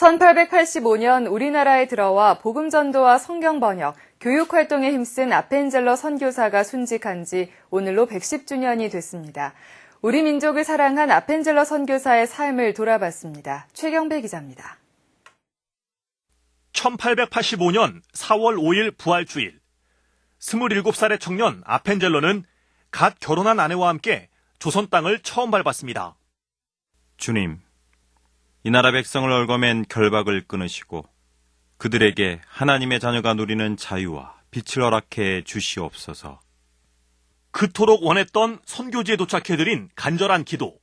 1885년 우리나라에 들어와 복음 전도와 성경 번역, 교육 활동에 힘쓴 아펜젤러 선교사가 순직한 지 오늘로 110주년이 됐습니다. 우리 민족을 사랑한 아펜젤러 선교사의 삶을 돌아봤습니다. 최경배 기자입니다. 1885년 4월 5일 부활주일. 27살의 청년 아펜젤러는 갓 결혼한 아내와 함께 조선 땅을 처음 밟았습니다. 주님, 이 나라 백성을 얽어맨 결박을 끊으시고 그들에게 하나님의 자녀가 누리는 자유와 빛을 허락해 주시옵소서. 그토록 원했던 선교지에 도착해드린 간절한 기도.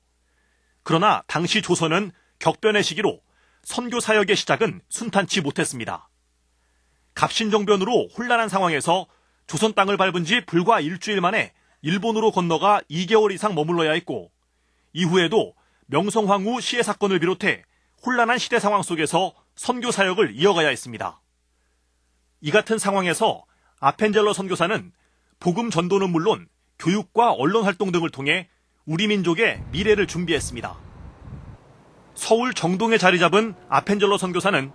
그러나 당시 조선은 격변의 시기로 선교 사역의 시작은 순탄치 못했습니다. 갑신정변으로 혼란한 상황에서 조선 땅을 밟은 지 불과 일주일 만에 일본으로 건너가 2개월 이상 머물러야 했고 이후에도 명성황후 시해 사건을 비롯해 혼란한 시대 상황 속에서 선교 사역을 이어가야 했습니다. 이 같은 상황에서 아펜젤러 선교사는 복음 전도는 물론 교육과 언론 활동 등을 통해 우리 민족의 미래를 준비했습니다. 서울 정동에 자리 잡은 아펜젤러 선교사는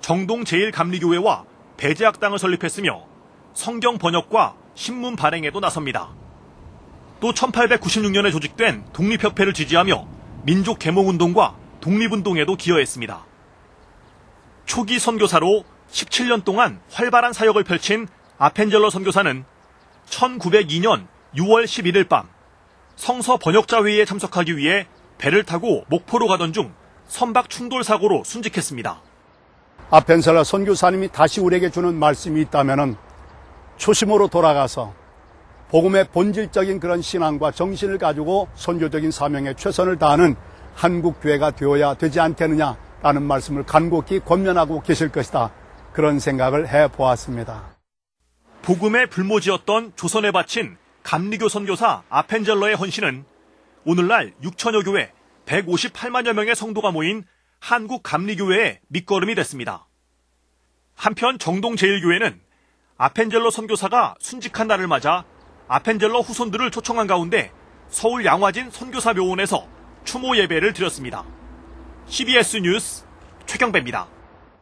정동 제1감리교회와 배제학당을 설립했으며 성경 번역과 신문 발행에도 나섭니다. 또 1896년에 조직된 독립협회를 지지하며 민족 계몽운동과 독립운동에도 기여했습니다. 초기 선교사로 17년 동안 활발한 사역을 펼친 아펜젤러 선교사는 1902년 6월 11일 밤 성서 번역자 회의에 참석하기 위해 배를 타고 목포로 가던 중 선박 충돌 사고로 순직했습니다. 아펜셀라 선교사님이 다시 우리에게 주는 말씀이 있다면은 초심으로 돌아가서 복음의 본질적인 그런 신앙과 정신을 가지고 선교적인 사명에 최선을 다하는 한국 교회가 되어야 되지 않겠느냐라는 말씀을 간곡히 권면하고 계실 것이다. 그런 생각을 해 보았습니다. 복음의 불모지였던 조선에 바친 감리교 선교사 아펜젤러의 헌신은 오늘날 6천여 교회 158만여 명의 성도가 모인 한국 감리교회의 밑거름이 됐습니다. 한편 정동 제1교회는 아펜젤러 선교사가 순직한 날을 맞아 아펜젤러 후손들을 초청한 가운데 서울 양화진 선교사 묘원에서 추모 예배를 드렸습니다. CBS 뉴스 최경배입니다.